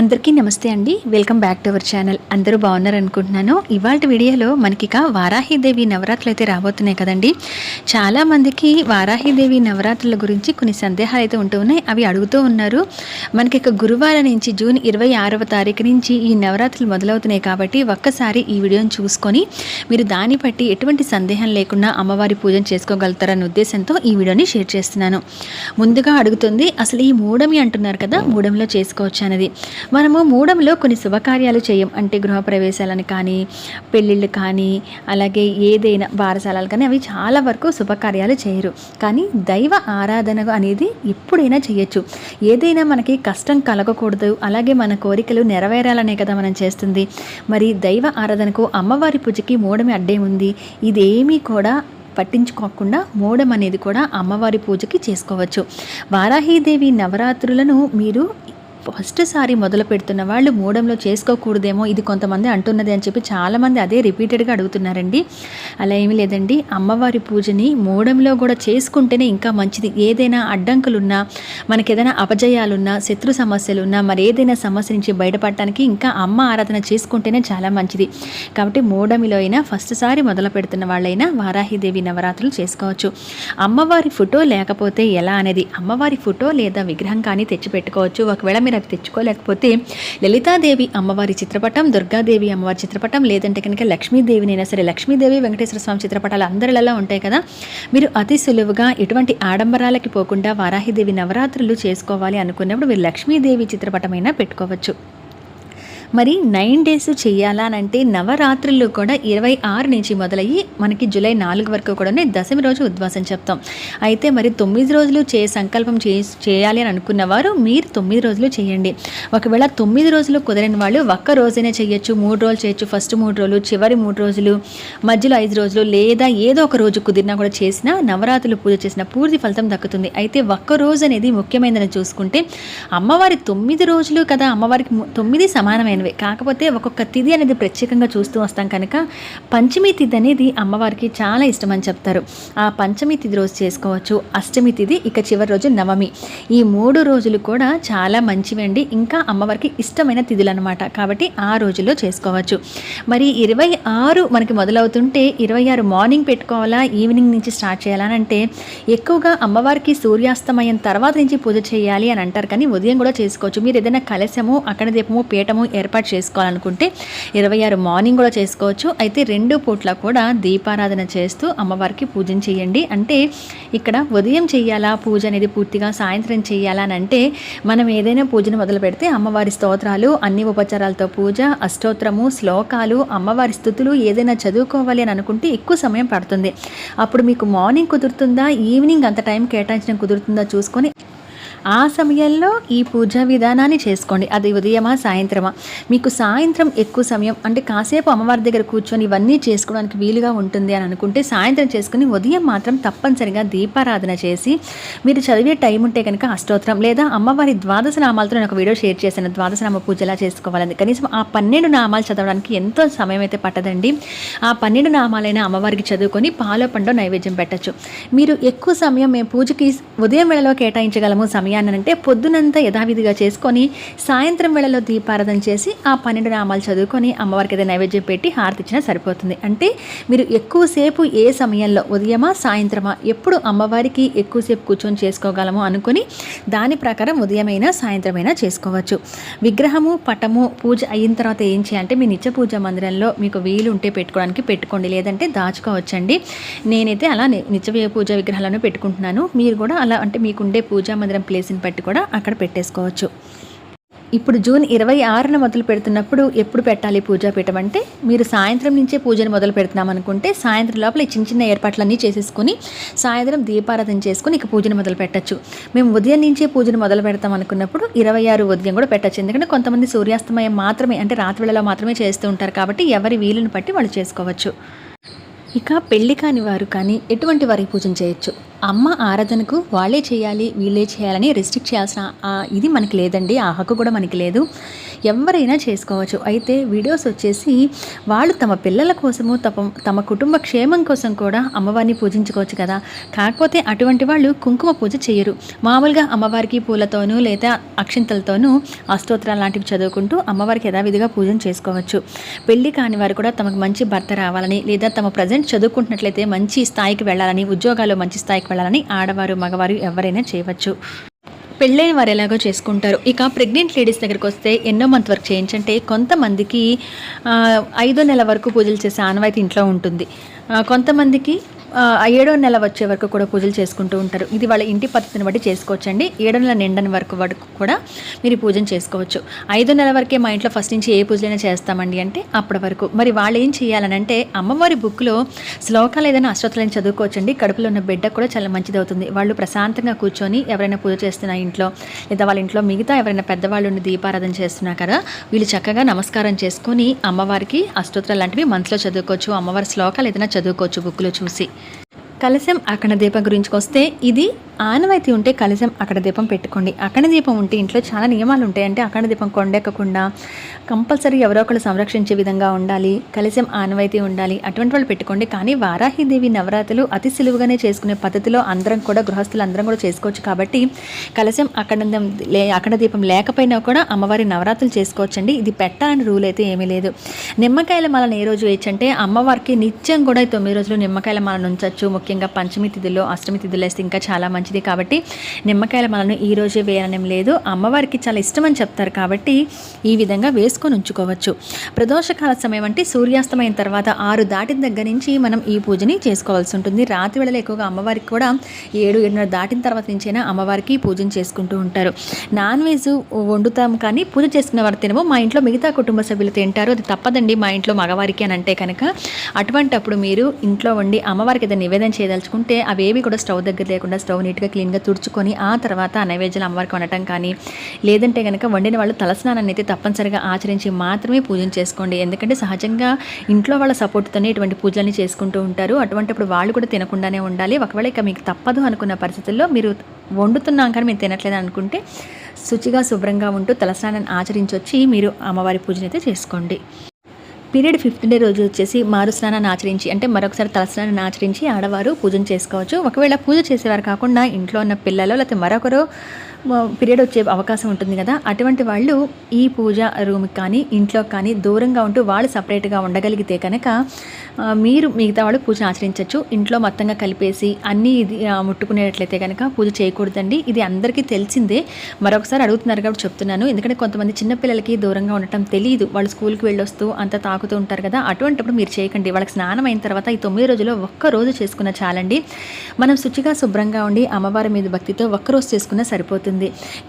అందరికీ నమస్తే అండి. Welcome back to our channel అందరూ బాగున్నారు అనుకుంటున్నాను. ఇవాళ వీడియోలో మనకి ఇక వారాహిదేవి నవరాత్రులు అయితే రాబోతున్నాయి కదండి. చాలామందికి వారాహిదేవి నవరాత్రుల గురించి కొన్ని సందేహాలు అయితే ఉంటూ ఉన్నాయి. అవి అడుగుతూ ఉన్నారు. మనకి ఇక గురువారం నుంచి జూన్ ఇరవై ఆరవ తారీఖు నుంచి ఈ నవరాత్రులు మొదలవుతున్నాయి కాబట్టి ఒక్కసారి ఈ వీడియోని చూసుకొని మీరు దాన్ని బట్టి ఎటువంటి సందేహం లేకుండా అమ్మవారి పూజను చేసుకోగలుగుతారన్న ఉద్దేశంతో ఈ వీడియోని షేర్ చేస్తున్నాను. ముందుగా అడుగుతుంది అసలు ఈ మూడమి అంటున్నారు కదా మూడంలో చేసుకోవచ్చు అనేది. మనము మూడంలో కొన్ని శుభకార్యాలు చేయం. అంటే గృహప్రవేశాలను కానీ పెళ్ళిళ్ళు కానీ అలాగే ఏదైనా బారసాలాలు కానీ అవి చాలా వరకు శుభకార్యాలు చేయరు. కానీ దైవ ఆరాధన అనేది ఎప్పుడైనా చేయొచ్చు. ఏదైనా మనకి కష్టం కలగకూడదు. అలాగే మన కోరికలు నెరవేరాలనే కదా మనం చేస్తుంది. మరి దైవ ఆరాధనకు అమ్మవారి పూజకి మూడమి అడ్డే ఉంది. ఇదేమీ కూడా పట్టించుకోకుండా మూడం అనేది కూడా అమ్మవారి పూజకి చేసుకోవచ్చు. వారాహీదేవి నవరాత్రులను మీరు ఫస్ట్ సారి మొదలు పెడుతున్న వాళ్ళు మూడంలో చేసుకోకూడదేమో ఇది కొంతమంది అంటున్నది అని చెప్పి చాలామంది అదే రిపీటెడ్గా అడుగుతున్నారండి. అలా ఏమీ లేదండి. అమ్మవారి పూజని మూడంలో కూడా చేసుకుంటేనే ఇంకా మంచిది. ఏదైనా అడ్డంకులున్నా మనకి ఏదైనా అపజయాలున్నా శత్రు సమస్యలున్నా మరి ఏదైనా సమస్య నుంచి బయటపడటానికి ఇంకా అమ్మ ఆరాధన చేసుకుంటేనే చాలా మంచిది. కాబట్టి మూడమిలో అయినా ఫస్ట్ సారి మొదలు పెడుతున్న వాళ్ళైనా వారాహిదేవి నవరాత్రులు చేసుకోవచ్చు. అమ్మవారి ఫోటో లేకపోతే ఎలా అనేది అమ్మవారి ఫోటో లేదా విగ్రహం కానీ తెచ్చిపెట్టుకోవచ్చు. ఒకవేళ మీరు అవి తెచ్చుకోలేకపోతే లలితాదేవి అమ్మవారి చిత్రపటం దుర్గాదేవి అమ్మవారి చిత్రపటం లేదంటే కనుక లక్ష్మీదేవినైనా సరే లక్ష్మీదేవి వెంకటేశ్వర స్వామి చిత్రపటాలు అందరిలలో ఉంటాయి కదా. మీరు అతి సులువుగా ఎటువంటి ఆడంబరాలకి పోకుండా వారాహిదేవి నవరాత్రులు చేసుకోవాలి అనుకున్నప్పుడు మీరు లక్ష్మీదేవి చిత్రపటమైనా పెట్టుకోవచ్చు. మరి నైన్ డేస్ చేయాలా అని అంటే నవరాత్రులు కూడా ఇరవై ఆరు నుంచి మొదలయ్యి మనకి జూలై నాలుగు వరకు కూడా దశమి రోజు ఉద్వాసం చెప్తాం. అయితే మరి తొమ్మిది రోజులు చే సంకల్పం చే చేయాలి అని అనుకున్నవారు మీరు తొమ్మిది రోజులు చేయండి. ఒకవేళ తొమ్మిది రోజులు కుదరని వాళ్ళు ఒక్క రోజైనా చేయొచ్చు మూడు రోజులు చేయొచ్చు ఫస్ట్ మూడు రోజులు చివరి మూడు రోజులు మధ్యలో ఐదు రోజులు లేదా ఏదో ఒక రోజు కుదిరినా కూడా చేసినా నవరాత్రులు పూజ చేసిన పూర్తి ఫలితం దక్కుతుంది. అయితే ఒక్క రోజు అనేది ముఖ్యమైనదని చూసుకుంటే అమ్మవారి తొమ్మిది రోజులు కదా అమ్మవారికి తొమ్మిది సమానమైన? సమానమైనవి కాకపోతే ఒక్కొక్క తిథి అనేది ప్రత్యేకంగా చూస్తూ వస్తాం కనుక పంచమి తిథి అనేది అమ్మవారికి చాలా ఇష్టం అని చెప్తారు. ఆ పంచమి తిథి రోజు చేసుకోవచ్చు. అష్టమి తిథి ఇక చివరి రోజు నవమి. ఈ మూడు రోజులు కూడా చాలా మంచివండి ఇంకా అమ్మవారికి ఇష్టమైన తిథులు అనమాట కాబట్టి ఆ రోజుల్లో చేసుకోవచ్చు. మరి ఇరవై ఆరు మనకి మొదలవుతుంటే ఇరవై ఆరు మార్నింగ్ పెట్టుకోవాలా? ఈవినింగ్ నుంచి స్టార్ట్ చేయాలని అంటే ఎక్కువగా అమ్మవారికి సూర్యాస్తమయం తర్వాత నుంచి పూజ చేయాలి అని అంటారు. కానీ ఉదయం కూడా చేసుకోవచ్చు. మీరు ఏదైనా కలశము అక్కడ దీపము పీఠము ఏర్పాటు ఏర్పాటు చేసుకోవాలనుకుంటే ఇరవై ఆరు మార్నింగ్ కూడా చేసుకోవచ్చు. అయితే రెండు పూట్ల కూడా దీపారాధన చేస్తూ అమ్మవారికి పూజన చేయండి. అంటే ఇక్కడ ఉదయం చేయాలా పూజ అనేది పూర్తిగా సాయంత్రం చేయాలా అని అంటే మనం ఏదైనా పూజను మొదలు పెడితే అమ్మవారి స్తోత్రాలు అన్ని ఉపచారాలతో పూజ అష్టోత్తరము శ్లోకాలు అమ్మవారి స్థుతులు ఏదైనా చదువుకోవాలి అని అనుకుంటే ఎక్కువ సమయం పడుతుంది. అప్పుడు మీకు మార్నింగ్ కుదురుతుందా ఈవినింగ్ అంత టైం కేటాయించడం కుదురుతుందా చూసుకొని ఆ సమయంలో ఈ పూజా విధానాన్ని చేసుకోండి. అది ఉదయమా సాయంత్రమా? మీకు సాయంత్రం ఎక్కువ సమయం అంటే కాసేపు అమ్మవారి దగ్గర కూర్చొని ఇవన్నీ చేసుకోవడానికి వీలుగా ఉంటుంది అని అనుకుంటే సాయంత్రం చేసుకుని ఉదయం మాత్రం తప్పనిసరిగా దీపారాధన చేసి మీరు చదివే టైం ఉంటే కనుక అష్టోత్తరం లేదా అమ్మవారి ద్వాదశ నామాలతో నేను ఒక వీడియో షేర్ చేశాను. ద్వాదశ నామ పూజ ఎలా చేసుకోవాలని. కనీసం ఆ పన్నెండు నామాలు చదవడానికి ఎంతో సమయం అయితే పట్టదండి. ఆ పన్నెండు నామాలైన అమ్మవారికి చదువుకొని పాలో పండు నైవేద్యం పెట్టచ్చు. మీరు ఎక్కువ సమయం మేము పూజకి ఉదయం వేళలో కేటాయించగలము సమయాన్ని అంటే పొద్దునంతా యథావిధిగా చేసుకొని సాయంత్రం వేళలో దీపారాధన చేసి ఆ పన్నెండు నామాలు చదువుకొని అమ్మవారికి ఏదైనా నైవేద్యం పెట్టి హారతి ఇచ్చినా సరిపోతుంది. అంటే మీరు ఎక్కువసేపు ఏ సమయంలో ఉదయమా సాయంత్రమా ఎప్పుడు అమ్మవారికి ఎక్కువసేపు కూర్చొని చేసుకోగలము అనుకొని దాని ప్రకారం ఉదయమైనా సాయంత్రమైనా చేసుకోవచ్చు. విగ్రహము పటము పూజ అయిన తర్వాత ఏం చేయాలంటే మీ నిత్య పూజ మందిరంలో మీకు వీలు ఉంటే పెట్టుకోవడానికి పెట్టుకోండి. లేదంటే దాచుకోవచ్చండి. నేనైతే అలా నిత్య పూజ విగ్రహాలను పెట్టుకుంటున్నాను. మీరు కూడా అలా అంటే మీకుండే పూజా మందిరం ప్లేస్ ప్లేస్ని బట్టి కూడా అక్కడ పెట్టేసుకోవచ్చు. ఇప్పుడు జూన్ ఇరవై ఆరున మొదలు పెడుతున్నప్పుడు ఎప్పుడు పెట్టాలి పూజాపీఠం అంటే? మీరు సాయంత్రం నుంచే పూజను మొదలు పెడుతున్నాం అనుకుంటే సాయంత్రం లోపల చిన్న చిన్న ఏర్పాట్లన్నీ చేసేసుకుని సాయంత్రం దీపారాధన చేసుకుని ఇక పూజను మొదలు పెట్టచ్చు. మేము ఉదయం నుంచే పూజను మొదలు పెడతాం అనుకున్నప్పుడు ఇరవై ఆరు ఉదయం కూడా పెట్టచ్చు. ఎందుకంటే కొంతమంది సూర్యాస్తమయం మాత్రమే అంటే రాత్రి వేళలో మాత్రమే చేస్తూ ఉంటారు కాబట్టి ఎవరి వీలుని బట్టి వాళ్ళు చేసుకోవచ్చు. ఇక పెళ్ళి కాని వారు కానీ ఎటువంటి వారికి పూజను చేయొచ్చు? అమ్మ ఆరాధనకు వాళ్ళే చేయాలి వీళ్ళే చేయాలని రెస్ట్రిక్ట్ చేయాల్సిన ఇది మనకి లేదండి. ఆ హక్కు కూడా మనకి లేదు. ఎవరైనా చేసుకోవచ్చు. అయితే వీడియోస్ వచ్చేసి వాళ్ళు తమ పిల్లల కోసము తమ తమ కుటుంబ క్షేమం కోసం కూడా అమ్మవారిని పూజించుకోవచ్చు కదా. కాకపోతే అటువంటి వాళ్ళు కుంకుమ పూజ చేయరు. మామూలుగా అమ్మవారికి పూలతోనూ లేదా అక్షింతలతోనూ అష్టోత్తరాలు లాంటివి చదువుకుంటూ అమ్మవారికి యథావిధిగా పూజన చేసుకోవచ్చు. పెళ్ళి కాని వారు కూడా తమకు మంచి భర్త రావాలని లేదా తమ ప్రజెంట్ చదువుకుంటున్నట్లయితే మంచి స్థాయికి వెళ్ళాలని ఉద్యోగాల్లో మంచి స్థాయికి వెళ్ళాలని ఆడవారు మగవారు ఎవరైనా చేయవచ్చు. పెళ్ళైన వారు ఎలాగో చేసుకుంటారు. ఇక ప్రెగ్నెంట్ లేడీస్ దగ్గరికి వస్తే ఎన్నో మంత్ వర్క్ చేయించంటే కొంతమందికి ఐదో నెల వరకు పూజలు చేసే ఆనవాయితీ ఇంట్లో ఉంటుంది. కొంతమందికి ఏడో నెల వచ్చే వరకు కూడా పూజలు చేసుకుంటూ ఉంటారు. ఇది వాళ్ళ ఇంటి పద్ధతిని బట్టి చేసుకోవచ్చండి. ఏడో నెల నిండని వరకు వరకు కూడా మీరు పూజను చేసుకోవచ్చు. ఐదో నెల వరకే మా ఇంట్లో ఫస్ట్ నుంచి ఏ పూజలైనా చేస్తామండి అంటే అప్పటి వరకు. మరి వాళ్ళు ఏం చేయాలని అంటే అమ్మవారి బుక్లో శ్లోకాలు ఏదైనా అష్టోత్తరాలను చదువుకోవచ్చండి. కడుపులో ఉన్న బిడ్డ కూడా చాలా మంచిది అవుతుంది వాళ్ళు ప్రశాంతంగా కూర్చొని ఎవరైనా పూజ చేస్తున్న ఇంట్లో లేదా వాళ్ళ ఇంట్లో మిగతా ఎవరైనా పెద్దవాళ్ళు ఉండి దీపారాధన చేస్తున్నా కదా వీళ్ళు చక్కగా నమస్కారం చేసుకొని అమ్మవారికి అష్టోత్తరాలు లాంటివి మనసులో చదువుకోవచ్చు. అమ్మవారి శ్లోకాలు ఏదైనా చదువుకోవచ్చు బుక్లో చూసి. కలశం అక్కడ దీపం గురించి వస్తే ఇది ఆనవాయితీ ఉంటే కలశం అక్కడ దీపం పెట్టుకోండి. అక్కడ దీపం ఉంటే ఇంట్లో చాలా నియమాలు ఉంటాయి. అంటే అక్కడ దీపం కొండెక్కకుండా కంపల్సరీ ఎవరో ఒకరు సంరక్షించే విధంగా ఉండాలి. కలశం ఆనవాయితీ ఉండాలి. అటువంటి వాళ్ళు పెట్టుకోండి. కానీ వారాహిదేవి నవరాత్రులు అతి సులువుగానే చేసుకునే పద్ధతిలో అందరం కూడా గృహస్థులు అందరం కూడా చేసుకోవచ్చు కాబట్టి కలశం అక్కడ లే అక్కడ దీపం లేకపోయినా కూడా అమ్మవారి నవరాత్రులు చేసుకోవచ్చండి. ఇది పెట్టాలని రూల్ అయితే ఏమీ లేదు. నిమ్మకాయల మాలను ఏ రోజు వేయచ్చంటే అమ్మవారికి నిత్యం కూడా తొమ్మిది రోజులు నిమ్మకాయల మాలను ఉంచవచ్చు ముఖ్యంగా పంచమి తిథిలో అష్టమి తిథిలో వేస్తే ఇంకా చాలా మంచి మంచిది కాబట్టి నిమ్మకాయల మనను ఈ రోజే లేదు. అమ్మవారికి చాలా ఇష్టం అని చెప్తారు కాబట్టి ఈ విధంగా వేసుకొని ఉంచుకోవచ్చు. ప్రదోషకాల సమయం అంటే సూర్యాస్తమయం తర్వాత ఆరు దాటిన దగ్గర నుంచి మనం ఈ పూజని చేసుకోవాల్సి ఉంటుంది. రాత్రి వేళలో ఎక్కువగా అమ్మవారికి కూడా ఏడు ఏడున్నర దాటిన తర్వాత నుంచైనా అమ్మవారికి పూజను చేసుకుంటూ ఉంటారు. నాన్ వెజ్ వండుతాం కానీ పూజ చేసుకున్న వారు తినము. మా ఇంట్లో మిగతా కుటుంబ సభ్యులు తింటారు. అది తప్పదండి మా ఇంట్లో మగవారికి అని అంటే కనుక. అటువంటప్పుడు మీరు ఇంట్లో వండి అమ్మవారికి ఏదైనా నివేదన చేయదలుచుకుంటే అవేవి కూడా స్టవ్ దగ్గర లేకుండా స్టవ్ నీట్గా క్లీన్గా తుడుచుకొని ఆ తర్వాత ఆ నైవేద్యాలు అమ్మవారికి వండటం కానీ లేదంటే కనుక వండిన వాళ్ళు తలస్నానాన్ని అయితే తప్పనిసరిగా ఆచరించి మాత్రమే పూజలు చేసుకోండి. ఎందుకంటే సహజంగా ఇంట్లో వాళ్ళ సపోర్ట్తోనే ఇటువంటి పూజల్ని చేసుకుంటూ ఉంటారు. అటువంటిప్పుడు వాళ్ళు కూడా తినకుండానే ఉండాలి. ఒకవేళ ఇక మీకు తప్పదు అనుకున్న పరిస్థితుల్లో మీరు వండుతున్నాం కానీ మీరు తినట్లేదు అనుకుంటే శుచిగా శుభ్రంగా ఉంటూ తలస్నానాన్ని ఆచరించొచ్చి మీరు అమ్మవారి పూజనైతే చేసుకోండి. పీరియడ్ ఫిఫ్త్ డే రోజు వచ్చేసి మారు స్నానాన్ని ఆచరించి అంటే మరొకసారి తలస్నానాన్ని ఆచరించి ఆడవారు పూజను చేసుకోవచ్చు. ఒకవేళ పూజ చేసేవారు కాకుండా ఇంట్లో ఉన్న పిల్లలు లేకపోతే మరొకరు పీరియడ్ వచ్చే అవకాశం ఉంటుంది కదా. అటువంటి వాళ్ళు ఈ పూజ రూమ్కి కానీ ఇంట్లో కానీ దూరంగా ఉంటూ వాళ్ళు సపరేట్గా ఉండగలిగితే కనుక మీరు మిగతా వాళ్ళు పూజ ఆచరించవచ్చు ఇంట్లో మొత్తంగా కలిపేసి అన్నీ ఇది ముట్టుకునేటట్లయితే కనుక పూజ చేయకూడదండి. ఇది అందరికీ తెలిసిందే. మరొకసారి అడుగుతున్నారు కాబట్టి చెప్తున్నాను. ఎందుకంటే కొంతమంది చిన్నపిల్లలకి దూరంగా ఉండటం తెలియదు వాళ్ళు స్కూల్కి వెళ్ళొస్తూ అంత తాకుతూ ఉంటారు కదా. అటువంటిప్పుడు మీరు చేయకండి. వాళ్ళకి స్నానం అయిన తర్వాత ఈ తొమ్మిది రోజుల్లో ఒక్క రోజు చేసుకున్న చాలండి. మనం శుచిగా శుభ్రంగా ఉండి అమ్మవారి మీద భక్తితో ఒక్క రోజు సరిపోతుంది.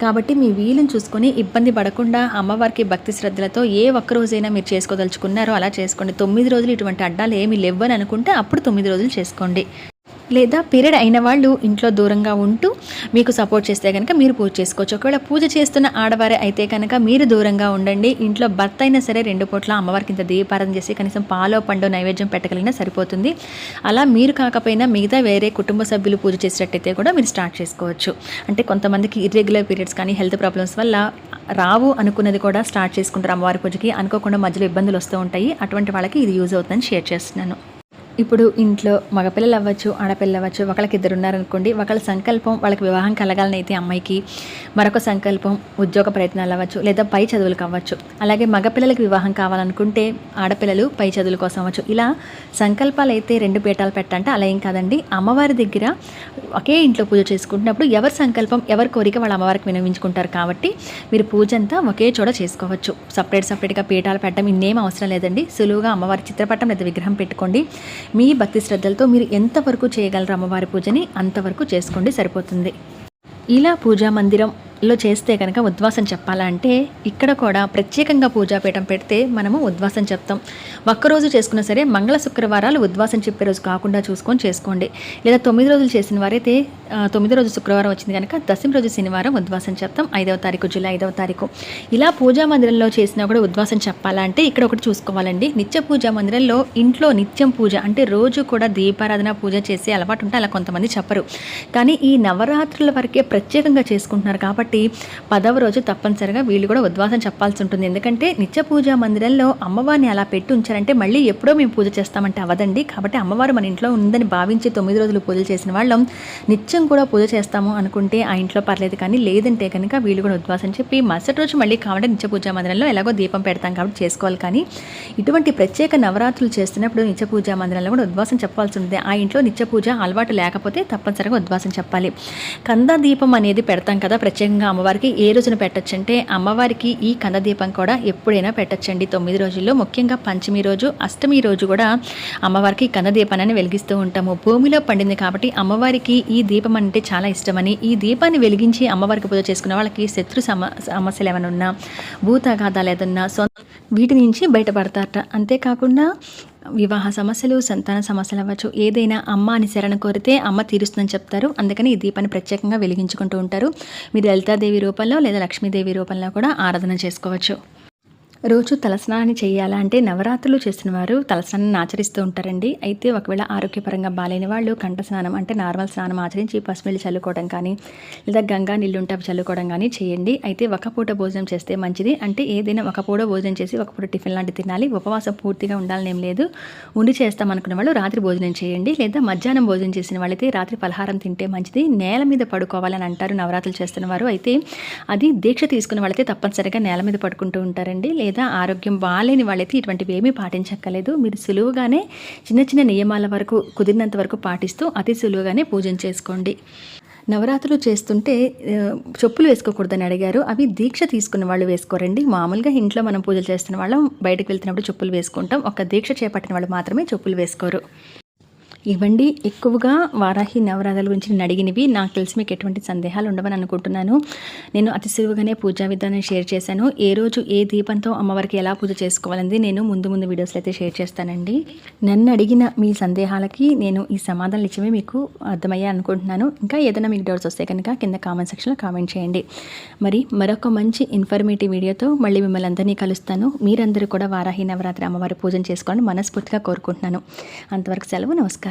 కాబట్టి మీ వీలుని చూసుకొని ఇబ్బంది పడకుండా అమ్మవారికి భక్తి శ్రద్ధలతో ఏ ఒక్క రోజైనా మీరు చేసుకోదలుచుకున్నారో అలా చేసుకోండి. తొమ్మిది రోజులు ఇటువంటి అడ్డాలు ఏమీ లేవని అనుకుంటే అప్పుడు తొమ్మిది రోజులు చేసుకోండి. లేదా పీరియడ్ అయిన వాళ్ళు ఇంట్లో దూరంగా ఉంటూ మీకు సపోర్ట్ చేస్తే కనుక మీరు పూజ చేసుకోవచ్చు. ఒకవేళ పూజ చేస్తున్న ఆడవారే అయితే కనుక మీరు దూరంగా ఉండండి. ఇంట్లో భర్త అయినా సరే రెండు పూట్ల అమ్మవారికి ఇంత దీపారాధన చేసి కనీసం పాలో పండు నైవేద్యం పెట్టగలిగినా సరిపోతుంది. అలా మీరు కాకపోయినా మిగతా వేరే కుటుంబ సభ్యులు పూజ చేసేటట్టయితే కూడా మీరు స్టార్ట్ చేసుకోవచ్చు. అంటే కొంతమందికి ఇర్రెగ్యులర్ పీరియడ్స్ కానీ హెల్త్ ప్రాబ్లమ్స్ వల్ల రావు అనుకున్నది కూడా స్టార్ట్ చేసుకుంటారు అమ్మవారి పూజకి. అనుకోకుండా మధ్యలో ఇబ్బందులు వస్తూ ఉంటాయి. అటువంటి వాళ్ళకి ఇది యూజ్ అవుతుందని షేర్ చేస్తున్నాను. ఇప్పుడు ఇంట్లో మగపిల్లలు అవ్వచ్చు ఆడపిల్లలు అవ్వచ్చు ఒకళ్ళకి ఇద్దరు ఉన్నారనుకోండి ఒకళ్ళ సంకల్పం వాళ్ళకి వివాహం కలగాలని అయితే అమ్మాయికి మరొక సంకల్పం ఉద్యోగ ప్రయత్నాలు అవ్వచ్చు లేదా పై చదువులు అవ్వచ్చు. అలాగే మగపిల్లలకి వివాహం కావాలనుకుంటే ఆడపిల్లలు పై చదువుల కోసం అవ్వచ్చు. ఇలా సంకల్పాలు అయితే రెండు పీఠాలు పెట్టంటే అలా ఏం కాదండి. అమ్మవారి దగ్గర ఒకే ఇంట్లో పూజ చేసుకుంటున్నప్పుడు ఎవరి సంకల్పం ఎవరి కోరిక వాళ్ళ అమ్మవారికి వినవించుకుంటారు కాబట్టి మీరు పూజ అంతా ఒకే చోట చేసుకోవచ్చు. సపరేట్ సపరేట్గా పీఠాలు పెట్టడం ఇన్నేం అవసరం లేదండి. సులువుగా అమ్మవారి చిత్రపటం లేదా విగ్రహం పెట్టుకోండి. మీ భక్తి శ్రద్ధలతో మీరు ఎంతవరకు చేయగలరు అమ్మవారి పూజని అంతవరకు చేసుకోండి సరిపోతుంది. ఇలా పూజా మందిరం లో చేస్తే కనుక ఉద్వాసం చెప్పాలంటే ఇక్కడ కూడా ప్రత్యేకంగా పూజాపీఠం పెడితే మనము ఉద్వాసం చెప్తాం. ఒక్కరోజు చేసుకున్నా సరే మంగళ శుక్రవారాలు ఉద్వాసం చెప్పే రోజు కాకుండా చూసుకొని చేసుకోండి. లేదా తొమ్మిది రోజులు చేసిన వారైతే తొమ్మిది రోజు శుక్రవారం వచ్చింది కనుక దశమి రోజు శనివారం ఉద్వాసం చెప్తాం. ఐదవ తారీఖు జూలై ఐదవ తారీఖు. ఇలా పూజా మందిరంలో చేసినా కూడా ఉద్వాసం చెప్పాలంటే ఇక్కడ ఒకటి చూసుకోవాలండి. నిత్య పూజా మందిరంలో ఇంట్లో నిత్యం పూజ అంటే రోజు కూడా దీపారాధన పూజ చేసే అలవాటు ఉంటే అలా కొంతమంది చెప్పరు. కానీ ఈ నవరాత్రుల వరకే ప్రత్యేకంగా చేసుకుంటున్నారు కాబట్టి పదవ రోజు తప్పనిసరిగా వీళ్ళు కూడా ఉద్వాసం చెప్పాల్సి ఉంటుంది. ఎందుకంటే నిత్య పూజా మందిరంలో అమ్మవారిని అలా పెట్టి ఉంచారంటే మళ్ళీ ఎప్పుడో మేము పూజ చేస్తామంటే అవదండి. కాబట్టి అమ్మవారు మన ఇంట్లో ఉందని భావించి తొమ్మిది రోజులు పూజలు చేసిన వాళ్ళం. నిత్యం కూడా పూజ చేస్తాము అనుకుంటే ఆ ఇంట్లో పర్లేదు కానీ లేదంటే కనుక వీళ్ళు కూడా ఉద్వాసం చెప్పి మరుసటి రోజు మళ్ళీ కావాలంటే నిత్య పూజా మందిరంలో ఎలాగో దీపం పెడతాం కాబట్టి చేసుకోవాలి. కానీ ఇటువంటి ప్రత్యేక నవరాత్రులు చేస్తున్నప్పుడు నిత్య పూజా మందిరంలో కూడా ఉద్వాసం చెప్పాల్సి ఉంటుంది. ఆ ఇంట్లో నిత్య పూజ అలవాటు లేకపోతే తప్పనిసరిగా ఉద్వాసం చెప్పాలి. కంద దీపం అనేది పెడతాం కదా ప్రత్యేకంగా. అమ్మవారికి ఏ రోజున పెట్టచ్చు అంటే అమ్మవారికి ఈ కంద దీపం కూడా ఎప్పుడైనా పెట్టచ్చండి. తొమ్మిది రోజుల్లో ముఖ్యంగా పంచమి రోజు అష్టమి రోజు కూడా అమ్మవారికి కంద దీపాన్ని వెలిగిస్తూ ఉంటాము. భూమిలో పండింది కాబట్టి అమ్మవారికి ఈ దీపం అంటే చాలా ఇష్టమని ఈ దీపాన్ని వెలిగించి అమ్మవారికి పూజ చేసుకున్న వాళ్ళకి శత్రు సమ సమస్యలు ఏమైనా ఉన్నా భూతగాధాలు ఏదన్నా సొంత వీటి నుంచి బయటపడతారట. అంతేకాకుండా వివాహ సమస్యలు సంతాన సమస్యలు అవ్వచ్చు. ఏదైనా అమ్మ అని శరణ కోరితే అమ్మ తీరుస్తుందని చెప్తారు. అందుకని ఈ దీపాన్ని ప్రత్యేకంగా వెలిగించుకుంటూ ఉంటారు. మీరు లలితాదేవి రూపంలో లేదా లక్ష్మీదేవి రూపంలో కూడా ఆరాధన చేసుకోవచ్చు. రోజు తలస్నానాన్ని చేయాలా అంటే నవరాత్రులు చేసిన వారు తలస్నానాన్ని ఆచరిస్తూ ఉంటారండి. అయితే ఒకవేళ ఆరోగ్యపరంగా బాలేని వాళ్ళు కంఠ స్నానం అంటే నార్మల్ స్నానం ఆచరించి పసుపు చల్లుకోవడం కానీ లేదా గంగా నీళ్ళుంటే అవి చల్లుకోవడం కానీ చేయండి. అయితే ఒక పూట భోజనం చేస్తే మంచిది. అంటే ఏదైనా ఒక పూట భోజనం చేసి ఒక పూట టిఫిన్ లాంటి తినాలి. ఉపవాసం పూర్తిగా ఉండాలని ఏం లేదు. ఉండి చేస్తాం అనుకున్న వాళ్ళు రాత్రి భోజనం చేయండి. లేదా మధ్యాహ్నం భోజనం చేసిన వాళ్ళైతే రాత్రి పలహారం తింటే మంచిది. నేల మీద పడుకోవాలని అంటారు నవరాత్రులు చేస్తున్న వారు అయితే అది దీక్ష తీసుకున్న వాళ్ళైతే తప్పనిసరిగా నేల మీద పడుకుంటూ ఉంటారండి. లేదా ఆరోగ్యం బాగాలేని వాళ్ళైతే ఇటువంటివి ఏమీ పాటించక్కలేదు మీరు సులువుగానే చిన్న చిన్న నియమాల వరకు కుదిరినంత వరకు పాటిస్తూ అతి సులువుగానే పూజం చేసుకోండి. నవరాత్రులు చేస్తుంటే చెప్పులు వేసుకోకూడదని అడిగారు. అవి దీక్ష తీసుకున్న వాళ్ళు వేసుకోరండి. మామూలుగా ఇంట్లో మనం పూజలు చేస్తున్న వాళ్ళం బయటకు వెళ్తున్నప్పుడు చెప్పులు వేసుకుంటాం. ఒక దీక్ష చేపట్టిన వాళ్ళు మాత్రమే చెప్పులు వేసుకోరు. ఇవ్వండి. ఎక్కువగా వారాహి నవరాత్రుల గురించి నేను అడిగినవి. నాకు తెలిసి మీకు ఎటువంటి సందేహాలు ఉండవని అనుకుంటున్నాను. నేను అతి సులువుగానే పూజా విధానం షేర్ చేశాను. ఏ రోజు ఏ దీపంతో అమ్మవారికి ఎలా పూజ చేసుకోవాలని నేను ముందు ముందు వీడియోస్లో అయితే షేర్ చేస్తానండి. నన్ను అడిగిన మీ సందేహాలకి నేను ఈ సమాధానం ఇచ్చినవి మీకు అర్థమయ్యా అనుకుంటున్నాను. ఇంకా ఏదైనా మీకు డౌట్స్ వస్తే కనుక కింద కామెంట్ సెక్షన్లో కామెంట్ చేయండి. మరి మరొక మంచి ఇన్ఫర్మేటివ్ వీడియోతో మళ్ళీ మిమ్మల్ని అందరినీ కలుస్తాను. మీరందరూ కూడా వారాహి నవరాత్రి అమ్మవారి పూజను చేసుకోవాలని మనస్ఫూర్తిగా కోరుకుంటున్నాను. అంతవరకు సెలవు నమస్కారం.